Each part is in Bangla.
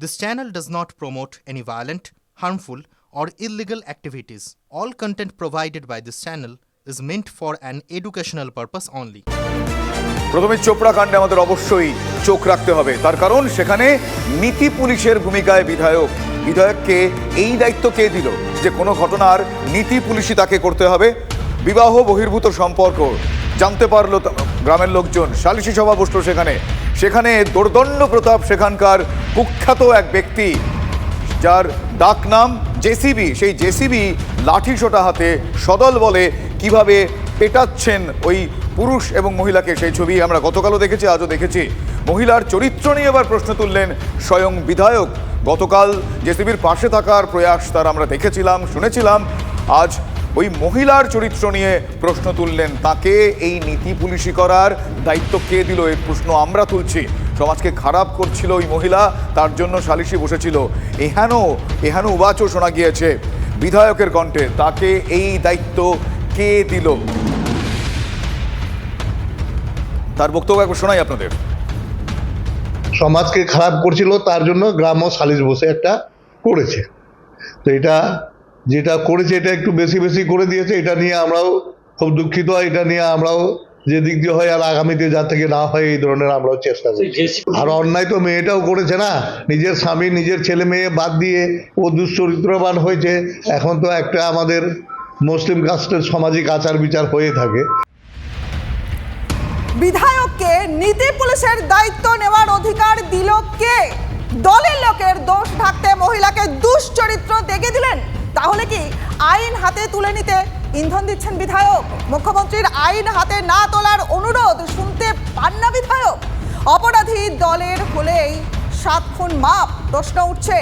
This channel does not promote any violent, harmful, or illegal activities. All content provided by this channel is meant for an educational purpose only. প্রথমে চোপড়া কাণ্ডে আমাদের অবশ্যই চোখ রাখতে হবে তার কারণ সেখানে নীতি পুলিশের ভূমিকায় বিধায়ক বিধায়ককে এই দায়িত্ব কে দিল যে কোনো ঘটনার নীতি পুলিশই তাকে করতে হবে বিবাহ বহির্ভূত সম্পর্ক জানতে পারল গ্রামের লোকজন সালিশি সভা বসল সেখানে সেখানে দোর্দণ্ড প্রতাপ সেখানকার কুখ্যাত এক ব্যক্তি, যার ডাক নাম জেসিবি। সেই জেসিবি লাঠি সোটা হাতে সদল বলে কীভাবে পেটাচ্ছেন ওই পুরুষ এবং মহিলাকে সেই ছবি আমরা গতকালও দেখেছি, আজও দেখেছি। মহিলার চরিত্র নিয়ে এবার প্রশ্ন তুললেন স্বয়ং বিধায়ক। গতকাল জেসিবির পাশে থাকার প্রয়াস তার আমরা দেখেছিলাম, শুনেছিলাম। আজ ওই মহিলার চরিত্র নিয়ে প্রশ্ন তুললেন, তাকে এই নীতি পুলিশি করার দায়িত্ব কে দিল? এই প্রশ্ন আমরা তুলছি। সমাজকে খারাপ করছিল ওই মহিলা, তার জন্য সালিশি বসেছিল। এহেন এহেন উবাচও শোনা গিয়েছে বিধায়কের কণ্ঠে, তাকে এই দায়িত্ব কে দিল? তার বক্তব্য একবার শোনাই আপনাদের। সমাজকে খারাপ করছিল, তার জন্য গ্রাম্য সালিশ বসে একটা করেছে। তো এটা যেটা করেছে এটা একটু বেশি বেশি করে দিয়েছে এটা নিয়ে আমরাও খুব দুঃখিত এটা নিয়ে আমরাও যে দিক দিয়ে হয় আর আগামীতে যা থেকে না হয় এই ধরনের আমরাও চেষ্টা করছি আর অন্যায় তো মেয়েটাও করেছে না নিজের স্বামী নিজের ছেলে মেয়ে বাদ দিয়ে ও দুশ্চরিত্রবান হয়েছে এখন তো একটা আমাদের মুসলিম কাস্টের সামাজিক আচার বিচার হয়ে থাকে। বিধায়ককে নীতি পুলিশের দায়িত্ব নেওয়ার অধিকার দিল কে? দলের লোকের দোষ থাকতে মহিলাকে দুশ্চরিত্র দেখে দিলেন তাহলে কি আইন হাতে তুলে নিতে ইন্ধন দিচ্ছেন বিধায়ক? মুখ্যমন্ত্রীর আইন হাতে না তোলার অনুরোধ শুনতে পান না বিধায়ক? অপরাধী দলের হলেই সাত খুন মাপ, প্রশ্ন উঠছে।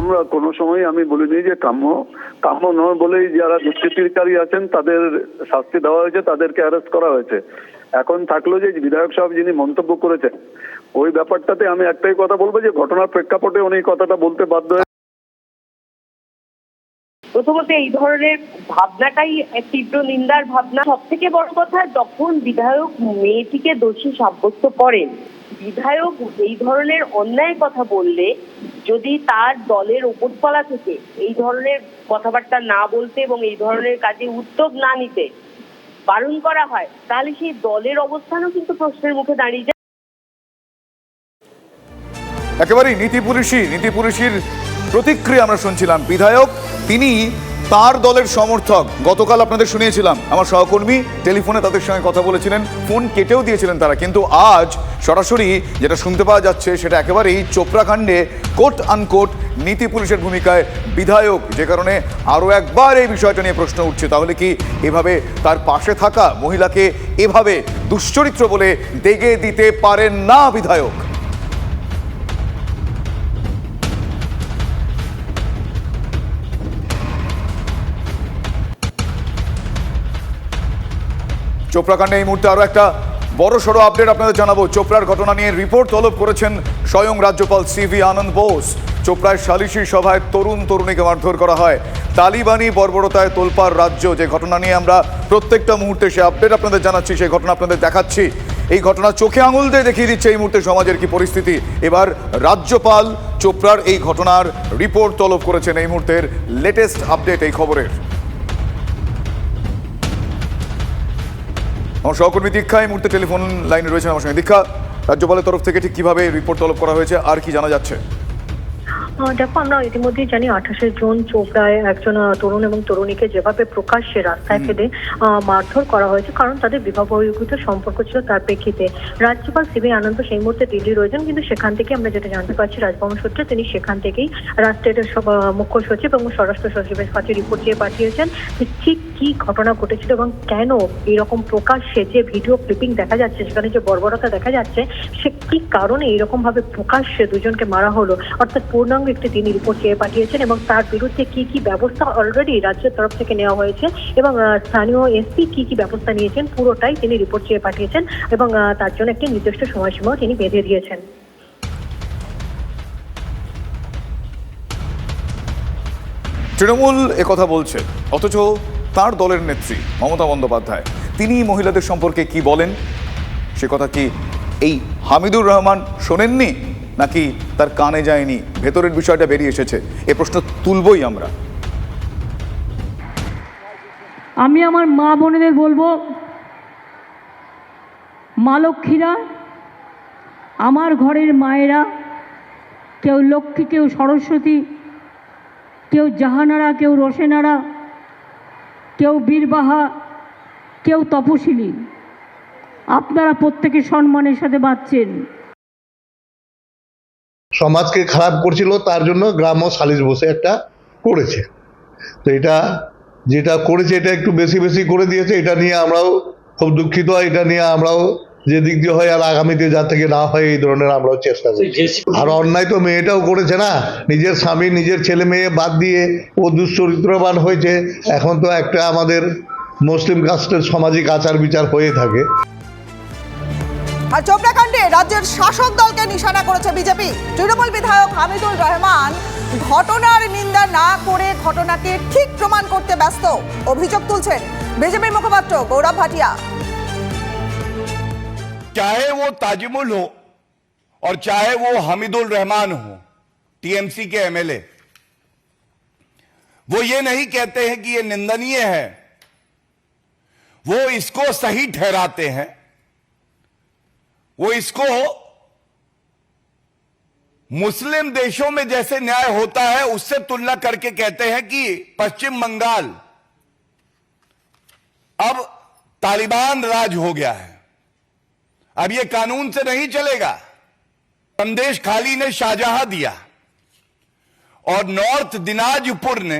আমরা কোনো সময় আমি বলিনি যে কাম্য কাম্য নয় বলেই যারা দুষ্কৃতিকারী আছেন, তাদের শাস্তি দেওয়া হয়েছে, তাদেরকে অ্যারেস্ট করা হয়েছে। এখন থাকল যে বিধায়ক সাহেব যিনি মন্তব্য করেছেন, ওই ব্যাপারটাতে আমি একটাই কথা বলব যে ঘটনার প্রেক্ষাপটে উনি কথাটা বলতে বাধ্য প্রথমত এই ধরনের ভাবনাটাই তীব্র নিন্দার ভাবনা। সব থেকে বড় কথা, যখন বিধায়ক মেয়েটিকে দোষী সাব্যস্ত করেন, বিধায়ক এই ধরনের অন্যায় কথা বললে, যদি তার দলের উপরতলা থেকে এই ধরনের কথাবার্তা না বলতে এবং এই ধরনের কাজে উদ্যোগ না নিতে বারণ করা হয়, তাহলে সেই দলের অবস্থানও কিন্তু প্রশ্নের মুখে দাঁড়িয়ে যায়। একেবারেই নীতি পুলিশি নীতি পুলিশির প্রতিক্রিয়া আমরা শুনছিলাম। বিধায়ক, তিনি তার দলের সমর্থক। গতকাল আপনাদের শুনিয়েছিলাম, আমার সহকর্মী টেলিফোনে তাদের সঙ্গে কথা বলেছিলেন, ফোন কেটেও দিয়েছিলেন তারা, কিন্তু আজ সরাসরি যেটা শুনতে পাওয়া যাচ্ছে সেটা একেবারেই চোপড়াকাণ্ডে কোট আনকোট নীতি পুলিশের ভূমিকায় বিধায়ক। যে কারণে আরও একবার এই বিষয়টা নিয়ে প্রশ্ন উঠছে, তাহলে কি এভাবে তার পাশে থাকা মহিলাকে এভাবে দুশ্চরিত্র বলে দেগে দিতে পারেন না বিধায়ক? চোপড়া কাণ্ডে এই মুহূর্তে আরও একটা বড় সড়ো আপডেট আপনাদের জানাব। চোপড়ার ঘটনা নিয়ে রিপোর্ট তলব করেছেন স্বয়ং রাজ্যপাল সিভি আনন্দ বোস। চোপড়ায় সালিশি সভায় তরুণ তরুণীকে মারধর করা হয়। তালিবানি বর্বরতায় তোলপাড় রাজ্য যে ঘটনা নিয়ে আমরা প্রত্যেকটা মুহূর্তে সে আপডেট আপনাদের জানাচ্ছি, সেই ঘটনা আপনাদের দেখাচ্ছি। এই ঘটনা চোখে আঙুল দিয়ে দেখিয়ে দিচ্ছে এই মুহূর্তে সমাজের কি পরিস্থিতি। এবার রাজ্যপাল চোপড়ার এই ঘটনার রিপোর্ট তলব করেছেন এই মুহূর্তের লেটেস্ট আপডেট এই খবরের। আমার সহকর্মী দীক্ষা, এই মুহূর্তে টেলিফোন লাইনে রয়েছেন আমার সঙ্গে দীক্ষা। রাজ্যপালের তরফ থেকে ঠিক কীভাবে রিপোর্ট তলব করা হয়েছে, আর কি জানা যাচ্ছে? দেখো আমরা ইতিমধ্যেই জানি আঠাশে জুন চোপড়ায় একজন তরুণ এবং তরুণীকে যেভাবে প্রকাশ্যে রাস্তায় ফেলে মারধর করা হয়েছে কারণ তাদের বিবাহ বহির্ভূত সম্পর্ক ছিল তার প্রেক্ষিতে। রাজ্যপাল সিবি আনন্দ সেই মুহূর্তে দিল্লি রয়েছেন কিন্তু সেখান থেকে আমরা যেটা জানতে পারছি রাজভবন সূত্রে তিনি সেখান থেকেই রাষ্ট্রের মুখ্য সচিব এবং স্বরাষ্ট্র সচিবের কাছে রিপোর্ট দিয়ে পাঠিয়েছেন ঠিক কি ঘটনা ঘটেছিল এবং কেন এরকম প্রকাশ্যে যে ভিডিও ক্লিপিং দেখা যাচ্ছে সেখানে যে বর্বরতা দেখা যাচ্ছে সে কি কারণে এরকম ভাবে প্রকাশ্যে দুজনকে মারা হলো? অর্থাৎ পূর্ণাঙ্গ একটি তিনি রিপোর্ট চেয়ে পাঠিয়েছেন এবং তার বিরুদ্ধে কি কি ব্যবস্থা অলরেডি রাজ্যের তরফ থেকে নেওয়া হয়েছে এবং স্থানীয় এসপি কি কি ব্যবস্থা নিয়েছেন পুরোটাই তিনি রিপোর্ট চেয়ে পাঠিয়েছেন এবং তার জন্য একটি নির্দিষ্ট সময়সীমাও তিনি বেঁধে দিয়েছেন। তৃণমূল কথা বলছে, অথচ তার দলের নেত্রী মমতা বন্দ্যোপাধ্যায়। তিনি মহিলাদের সম্পর্কে কি বলেন? সে কথা কি এই হামিদুর রহমান শোনেননি? নাকি তার কানে যায়নি? ভেতরের বিষয়টা বেরিয়ে এসেছে। এ প্রশ্ন তুলবই আমরা। আমি আমার মা বোনেদের বলব, মা লক্ষ্মীরা, আমার ঘরের মায়েরা, কেউ লক্ষ্মী, কেউ সরস্বতী, কেউ জাহানারা, কেউ রোশেনারা কেউ বীরবাহা, কেউ তপশিলী। আপনারা প্রত্যেকে সম্মানের সাথে বাঁচছেন। সমাজকে খারাপ করছিল তার জন্য গ্রাম্য সালিশ বসে একটা করেছে। তো এটা যেটা করেছে এটা একটু বেশি বেশি করে দিয়েছে এটা নিয়ে আমরাও খুব দুঃখিত এটা নিয়ে আমরাও যে দিক দিয়ে হয় আর আগামীতে যা থেকে না হয় এই ধরনের আমরাও চেষ্টা করি। আর অন্যায় তো মেয়েটাও করেছে না নিজের স্বামী নিজের ছেলে মেয়ে বাদ দিয়ে ও দুশ্চরিত্রবান হয়েছে এখন তো একটা আমাদের মুসলিম কাস্টের সামাজিক আচার বিচার হয়ে থাকে। আর চোপড়া কাণ্ডে রাজ্যের শাসক দলকে নিশানা করেছে বিজেপি তৃণমূল বিধায়ক হামিদুল রহমান ঘটনার নিন্দা না করে ঘটনাকে ঠিক প্রমাণ করতে ব্যস্ত অভিযোগ তুলছেন বিজেপির মুখপাত্র গৌরব ভাটিয়া चाहे वो ताजिमुल हो और चाहे वो हमीदुल रहमान हो टीएमसी के एमएलए वो ये नहीं कहते हैं कि ये निंदनीय है वो इसको सही ठहराते हैं वो इसको मुस्लिम देशों में जैसे न्याय होता है, उससे तुलना करके कहते हैं कि पश्चिम बंगाल अब तालिबान राज हो गया है। अब ये कानून से नहीं चलेगा। संदेश खाली ने शाहजहां दिया और नॉर्थ दिनाजपुर ने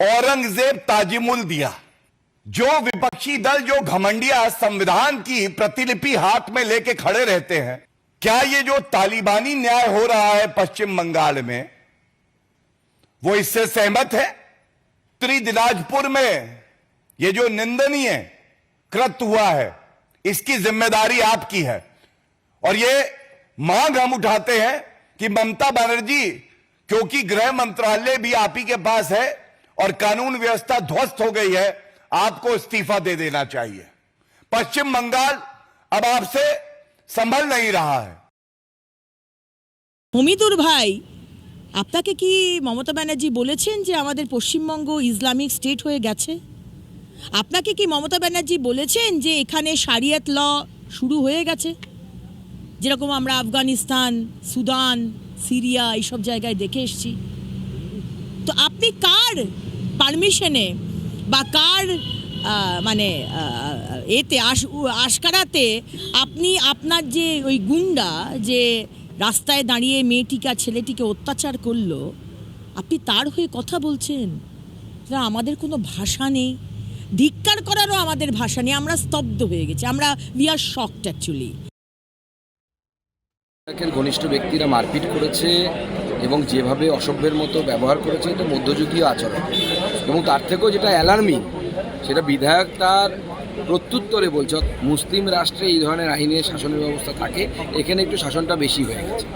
औरंगज़ेब ताजिमुल दिया। जो विपक्षी दल, जो घमंडिया संविधान की प्रतिलिपि हाथ में लेके खड़े रहते हैं, क्या ये जो तालिबानी न्याय हो रहा है पश्चिम बंगाल में, वो इससे सहमत है? उत्तरी में ये जो निंदनीय कृत हुआ है, इसकी ज़िम्मेदारी आपकी है। और ये मांग हम उठाते हैं कि ममता बनर्जी, क्योंकि गृह मंत्रालय भी आप ही के पास है और कानून व्यवस्था ध्वस्त हो गई है आपको इस्तीफा दे देना चाहिए पश्चिम बंगाल अब आपसे संभल नहीं रहा है হমিদুর ভাই আপনাকে কি মমতা ব্যানার্জি বলেছেন যে আমাদের পশ্চিমবঙ্গ ইসলামিক স্টেট হয়ে গেছে আপনাকে কি মমতা ব্যানার্জি বলেছেন যে এখানে শারিয়াত ল শুরু হয়ে গেছে যেরকম আমরা আফগানিস্তান সুদান সিরিয়া এইসব জায়গায় দেখে এসছি তো আপনি কার পারমিশনে বা কার মানে এতে আশ আশকারাতে আপনি আপনার যে ওই গুন্ডা যে রাস্তায় দাঁড়িয়ে মেয়েটিকে ছেলেটিকে অত্যাচার করল, আপনি তার হয়ে কথা বলছেন? আমাদের কোনো ভাষা নেই। ধিক্কার করারও আমাদের ভাষা নেই। আমরা স্তব্ধ হয়ে গেছি। আমরা উই আর শকড অ্যাকচুয়ালি ঘনিষ্ঠ ব্যক্তিরা মারপিট করেছে। এবং যেভাবে অসভ্যের মতো ব্যবহার করেছে এটা মধ্যযুগীয় আচরণ। এবং তার থেকেও যেটা অ্যালার্মিং সেটা বিধায়ক তার প্রত্যুত্তরে বলছে মুসলিম রাষ্ট্রে এই ধরনের আইনের শাসনের ব্যবস্থা থাকে, এখানে একটু শাসনটা বেশি হয়ে গেছে।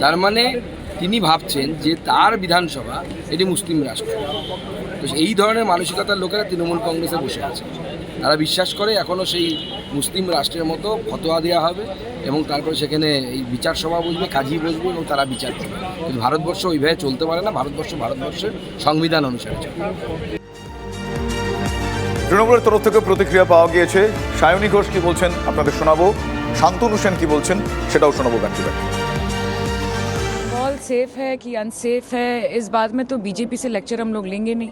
তার মানে তিনি ভাবছেন যে তার বিধানসভা এটি মুসলিম রাষ্ট্র। তো এই ধরনের মানসিকতার লোকেরা তৃণমূল কংগ্রেসে বসে আছে। তারা বিশ্বাস করে এখনও সেই মুসলিম রাষ্ট্রের মতো ফতোয়া দেওয়া হবে এবং তারপরে সেখানে এই বিচার সভা বসবে কাজী বসবে এবং তারা বিচার করবে কিন্তু ভারতবর্ষ ওইভাবে চলতে পারে না ভারতবর্ষ ভারতবর্ষের সংবিধান অনুসারে চলে তৃণমূলের তরফ থেকে প্রতিক্রিয়া পাওয়া গিয়েছে সায়নী ঘোষ কি বলছেন আপনাদের শোনাবো শান্তনু সেন কি বলছেন সেটাও শোনাবো ব্যাক টু ব্যাক माहौल सेफ है कि अनसेफ है इस बात में तो बीजेपी से लेक्चर हम लोग लेंगे नहीं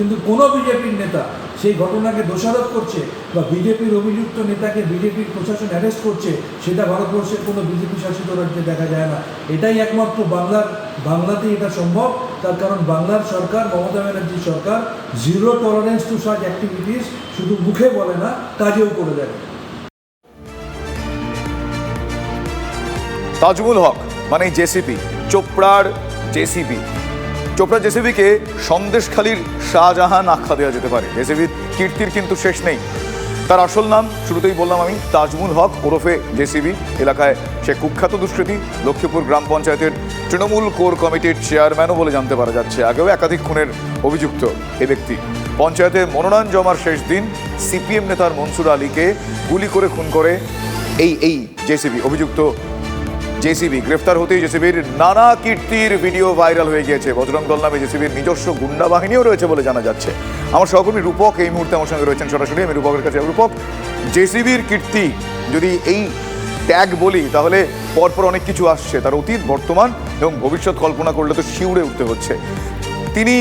কিন্তু কোনো বিজেপির নেতা সেই ঘটনাকে দোষারোপ করছে বা বিজেপির অভিযুক্ত নেতাকে বিজেপির প্রশাসন অ্যারেস্ট করছে, সেটা ভারতবর্ষের কোনো বিজেপি শাসিত রাজ্যে দেখা যায় না। এটাই একমাত্র বাংলার, বাংলাতেই এটা সম্ভব। তার কারণ বাংলার সরকার, মমতা ব্যানার্জি সরকার zero tolerance to such activities শুধু মুখে বলে না, কাজেও করে দেয়। তাজমুল হক মানে জেসিপি চোপড়ার জেসিপি চোপড়া জেসিবিকে সন্দেশখালীর শাহজাহান আখ্যা দেওয়া যেতে পারে। জেসিবির কীর্তির কিন্তু শেষ নেই। তার আসল নাম, শুরুতেই বললাম আমি, তাজমুল হক ওরফে জেসিবি। এলাকায় সে কুখ্যাত দুষ্কৃতী, লক্ষ্মীপুর গ্রাম পঞ্চায়েতের তৃণমূল কোর কমিটির চেয়ারম্যানও বলে জানতে পারা যাচ্ছে। আগেও একাধিক খুনের অভিযুক্ত এ ব্যক্তি। পঞ্চায়েতে মনোনয়ন জমার শেষ দিন সিপিএম নেতার মনসুর আলীকে গুলি করে খুন করে এই এই জেসিবি। অভিযুক্ত জেসিবি গ্রেফতার হতেই জেসিবির নানা কীর্তির ভিডিও ভাইরাল হয়ে গিয়েছে। বজরং দল নামে জেসিবির নিজস্ব গুন্ডা বাহিনীও রয়েছে বলে জানা যাচ্ছে। আমার সহকর্মী রূপক এই মুহূর্তে আমার সঙ্গে রয়েছেন সরাসরি। আমি রূপকের কাছে রূপক, জেসিবির কীর্তি যদি এই ট্যাগ বলি, তাহলে পরপর অনেক কিছু আসছে। তার অতীত, বর্তমান এবং ভবিষ্যৎ কল্পনা করলে তো শিউরে উঠতে হচ্ছে। তিনি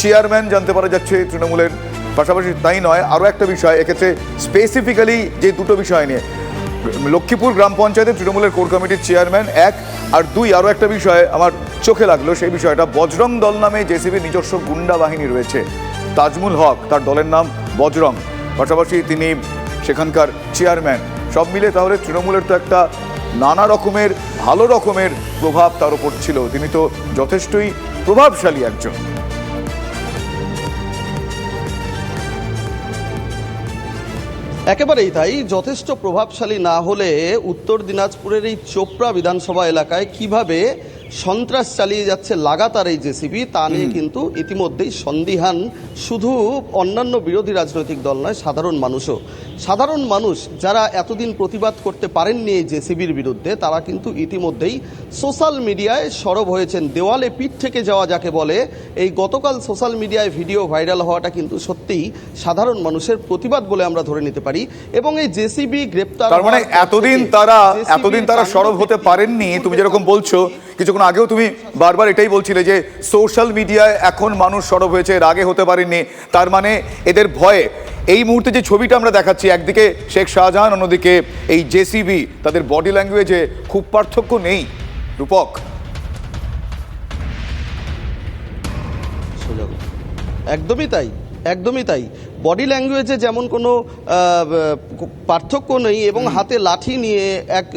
চেয়ারম্যান জানতে পারা যাচ্ছে তৃণমূলের। পাশাপাশি তাই নয়, আরও একটা বিষয়, এক্ষেত্রে স্পেসিফিক্যালি যে দুটো বিষয় নিয়ে। লক্ষ্মীপুর গ্রাম পঞ্চায়েতের তৃণমূলের কোর কমিটির চেয়ারম্যান এক আর দুই। আরও একটা বিষয় আমার চোখে লাগল, সেই বিষয়টা। বজরং দল নামে জেসিবির নিজস্ব গুন্ডা বাহিনী রয়েছে। তাজমুল হক, তার দলের নাম বজরং। পাশাপাশি তিনি সেখানকার চেয়ারম্যান। সব মিলে তাহলে তৃণমূলের তো একটা নানা রকমের, ভালো রকমের প্রভাব তার উপর ছিল। তিনি তো যথেষ্টই প্রভাবশালী একজন। একেবারেই তাই যথেষ্ট প্রভাবশালী না হলে উত্তর দিনাজপুরের এই চোপড়া বিধানসভা এলাকায় কীভাবে সন্ত্রাস চালিয়ে যাচ্ছে লাগাতার এই জেসিবি তা নিয়ে কিন্তু ইতিমধ্যেই সন্দিহান। শুধু অন্যান্য বিরোধী রাজনৈতিক দল নয় সাধারণ মানুষও। সাধারণ মানুষ যারা এতদিন প্রতিবাদ করতে পারেননি এই জেসিবির বিরুদ্ধে তারা কিন্তু ইতিমধ্যেই সোশ্যাল মিডিয়ায় সরব হয়েছেন। দেওয়ালে পিঠ থেকে যাওয়া যাকে বলে এই গতকাল সোশ্যাল মিডিয়ায় ভিডিও ভাইরাল হওয়াটা কিন্তু সত্যিই সাধারণ মানুষের প্রতিবাদ বলে আমরা ধরে নিতে পারি। এবং এই জেসিবি গ্রেপ্তার তার মানে এতদিন তারা এতদিন তারা সরব হতে পারেননি তুমি যেরকম বলছো কিছুক্ষণ আগেও তুমি বারবার এটাই বলছিলে যে সোশ্যাল মিডিয়ায় এখন মানুষ সরব হয়েছে এর আগে হতে পারেননি। তার মানে এদের ভয়ে এই মুহূর্তে যে ছবিটা আমরা দেখাচ্ছি, একদিকে শেখ শাহজাহান, অন্যদিকে এই জেসিবি তাদের বডি ল্যাঙ্গুয়েজে খুব পার্থক্য নেই। রূপক। একদমই তাই একদমই তাই। বডি ল্যাঙ্গুয়েজে যেমন কোনো পার্থক্য নেই এবং হাতে লাঠি নিয়ে এক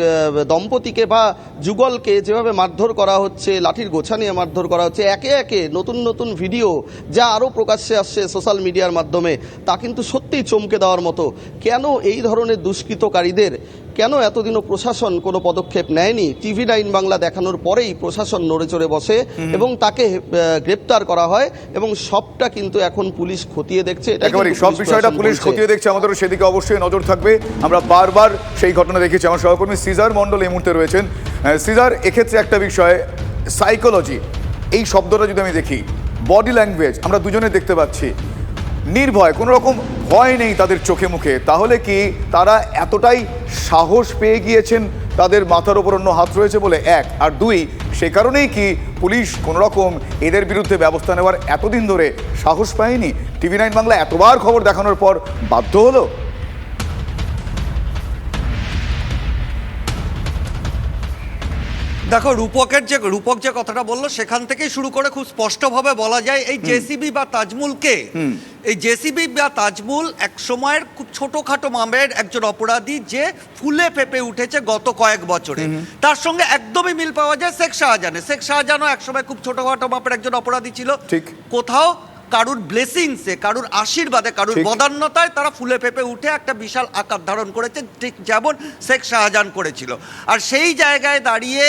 দম্পতিকে বা যুগলকে যেভাবে মারধর করা হচ্ছে লাঠির গোছা নিয়ে মারধর করা হচ্ছে একে একে নতুন নতুন ভিডিও যা আরও প্রকাশ্যে আসছে সোশ্যাল মিডিয়ার মাধ্যমে তা কিন্তু সত্যিই চমকে দেওয়ার মতো। কেন এই ধরনের দুষ্কৃতকারীদের কেন এতদিনও প্রশাসন কোনো পদক্ষেপ নেয়নি? টিভি নাইন বাংলা দেখানোর পরেই প্রশাসন নড়ে চড়ে বসে এবং তাকে গ্রেপ্তার করা হয় এবং সবটা কিন্তু এখন পুলিশ খতিয়ে দেখছে। সব বিষয়টা পুলিশ খতিয়ে দেখছে আমাদেরও সেদিকে অবশ্যই নজর থাকবে। আমরা বারবার সেই ঘটনা দেখেছি। আমার সহকর্মী সিজার মণ্ডল এই মুহূর্তে রয়েছেন। সিজার এক্ষেত্রে একটা বিষয় সাইকোলজি এই শব্দটা যদি আমি দেখি বডি ল্যাঙ্গুয়েজ আমরা দুজনে দেখতে পাচ্ছি। নির্ভয় কোনো রকম ভয় নেই তাদের চোখে মুখে। তাহলে কি তারা এতটাই সাহস পেয়ে গিয়েছেন? তাদের মাথার ওপর অন্য হাত রয়েছে বলে এক। আর দুই, সে কারণেই কি পুলিশ কোনো রকম এদের বিরুদ্ধে ব্যবস্থা নেওয়ার এতদিন ধরে সাহস পায়নি? টিভি নাইন বাংলা এতবার খবর দেখানোর পর বাধ্য হলো? দেখো রূপকের যে রূপক যে কথাটা বলল সেখান থেকেই শুরু করে খুব স্পষ্টভাবে বলা যায় এই জেসিবি বা তাজমুলকে। এই জেসিবি বা তাজমুল এক সময়ের খুব ছোটখাটো মামের একজন অপরাধী যে ফুলে ফেপে উঠেছে গত কয়েক বছরে। তার সঙ্গে একদমই মিল পাওয়া যায় শেখ শাহজাহানে শেখ শাহজাহানও একসময় খুব ছোটখাটো মাপের একজন অপরাধী ছিল। ঠিক। কোথাও কারুর ব্লেসিংসে কারুর আশীর্বাদে কারুর। বদান্যতায় তারা ফুলে ফেপে উঠে একটা বিশাল আকার ধারণ করেছে ঠিক যেমন শেখ শাহজাহান করেছিল। আর সেই জায়গায় দাঁড়িয়ে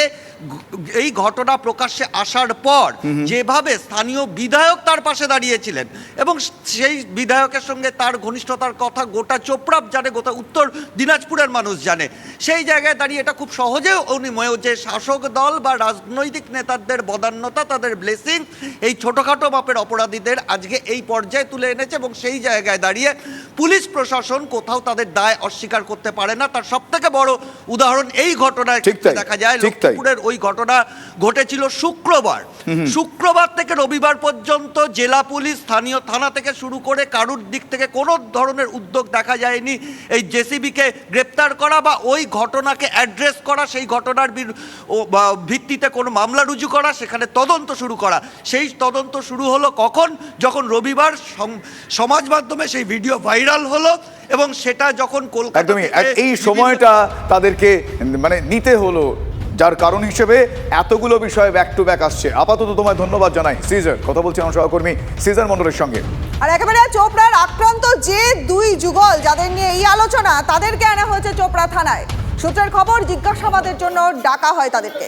এই ঘটনা প্রকাশ্যে আসার পর যেভাবে স্থানীয় বিধায়ক তার পাশে দাঁড়িয়েছিলেন এবং সেই বিধায়কের সঙ্গে তার ঘনিষ্ঠতার কথা গোটা চোপড়াপ জানে গোটা উত্তর দিনাজপুরের মানুষ জানে। সেই জায়গায় দাঁড়িয়ে এটা খুব সহজে অনুমেয় যে শাসক দল বা রাজনৈতিক নেতাদের বদান্যতা তাদের ব্লেসিং এই ছোটোখাটো মাপের অপরাধীদের আজকে এই পর্যায়ে তুলে এনেছে এবং সেই জায়গায় দাঁড়িয়ে পুলিশ প্রশাসন কোথাও তাদের দায় অস্বীকার করতে পারে না। তার সব থেকে বড় উদাহরণ এই ঘটনায় দেখা যায়। লক্ষ্মীপুরের ওই ঘটনা ঘটেছিল শুক্রবার। শুক্রবার থেকে রবিবার পর্যন্ত জেলা পুলিশ স্থানীয় থানা থেকে শুরু করে কারুর দিক থেকে কোনো ধরনের উদ্যোগ দেখা যায়নি। এই জেসিবিকে গ্রেপ্তার করা বা ওই ঘটনাকে অ্যাড্রেস করা সেই ঘটনার ভিত্তিতে কোনো মামলা রুজু করা সেখানে তদন্ত শুরু করা। সেই তদন্ত শুরু হলো কখন? যখন রবিবার সম- সমাজ মাধ্যমে সেই ভিডিও ভাইরাল হলো এবং সেটা যখন কলকাতা এই সময়টা তাদেরকে মানে নিতে হলো যার কারণ হিসেবে এতগুলো বিষয় ব্যাক টু ব্যাক আসছে। আপাতত তোমায় ধন্যবাদ জানাই। সিজার কথা বলছি আমার সহকর্মী সিজার মন্ডলের সঙ্গে। আর একেবারে চোপড়ার আক্রান্ত যে দুই যুগল যাদের নিয়ে এই আলোচনা তাদেরকে আনা হয়েছে চোপড়া থানায়। সূত্রের খবর জিজ্ঞাসাবাদের জন্য ডাকা হয় তাদেরকে।